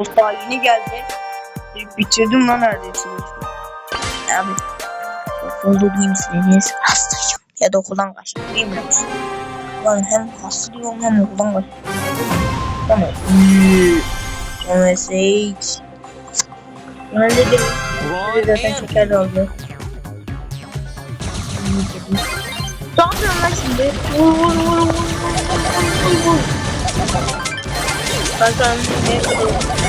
Daha yeni geldi. E, Bitirdim lan neredeyse. Abi. Fazla değilsiniz. Hastayım. Ya da okuldan kaçtım. Bilmiyor musun? Lan hem hastayım hem okuldan kaçtım. Tamam. Sonra Sage. Halledim. Ron Zaten and şeker de oldu. Yapıyorsun lan şimdi? Vur vur vur vur vur vur vur. Ben sana ne kadar...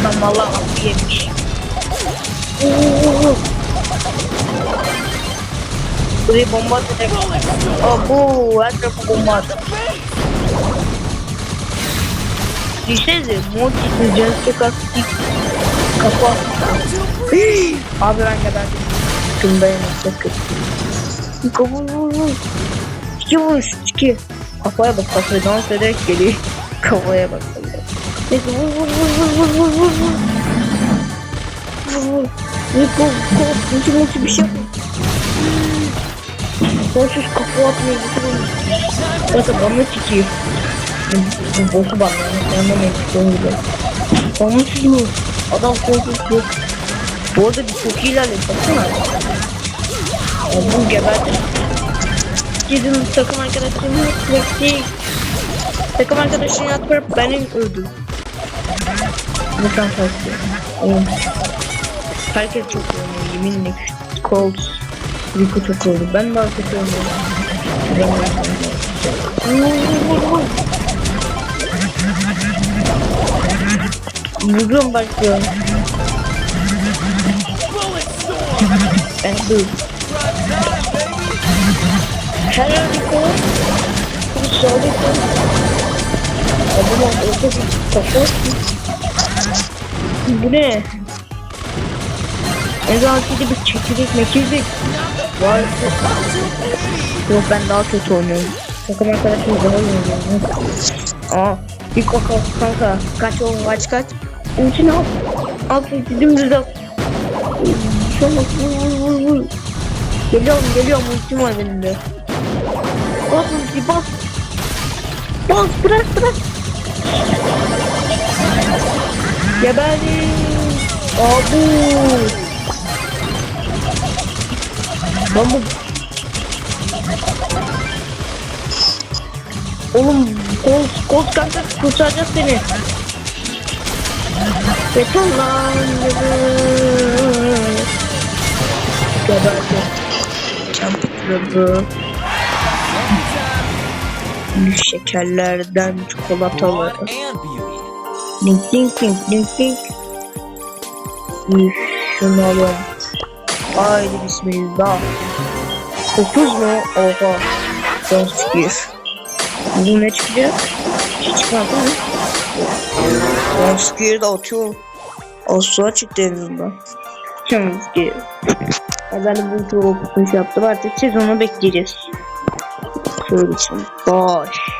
Adam valla aklı yemiş. Vur. Buraya bomba atacak. Abo her tarafa bomba atacak. Düşünsenize mod çizeceğiz çok aktif. Kafa. Abi ben geberdim. Tüm dayanık sakın. Kafa vur vur. İki vuruş iki. Kafaya bak kafaya dans ederek geliyor. Kafaya bak. Niko vur vur vur vur vur vur vur. Vur vur. Niko koş. Niko Niko bir şey yapın. Koşuş kafa atmıyor. Bakın bana çekiyor. Boşu bana. Ben de Meksiko'yu gidiyorum. Bana çekiyor. Adam koşuş yok. Bu arada bir çok iyi ilerledi. Baksana. Adam geberdi. Gidin takım arkadaşlarımı bekleyin. Takım arkadaşını yatırıp benim öldüm. Buradan farklı. Oyun. Herkes çok oynuyor. Yeminle Colt. Rico çok oldu. Ben de artık oynuyorum. Ben de Vuruyorum başlıyorum. Ben dur. Hello Rico. Rico. Rico. Rico. Rico. Rico. Rico. Bu ne? Azından bir çekirdek mekirdek. Var. Yok ben daha kötü oynuyorum. Takım arkadaşım iyi oynuyor. Aa, bir kaka kanka. Kaç oğlum kaç kaç. Ultini al. Al ulti dümdüz al. Şuna vur vur vur. Geliyorum geliyorum ultim var benim de. Bas ulti bas. Bas bırak bırak. Geberdim. Abu. Lan bu Oğlum koz koz kanka kurtaracağız seni. Yeter lan. Geberdi. Şekerlerden çikolatalı. Dink dink dink dink dink. Üf şunlara. Haydi bismillah. 9 mu? Oha. Dans çıkıyor. Bu ne çıkacak? Hiç çıkmadı mı? Dans çıkıyor da atıyor. Asla çıktı elimden. Şimdi diyor. Ben de bu turu okutmuş yaptım. Artık sezonu bekleyeceğiz. Şöyle için. Şey. Boş.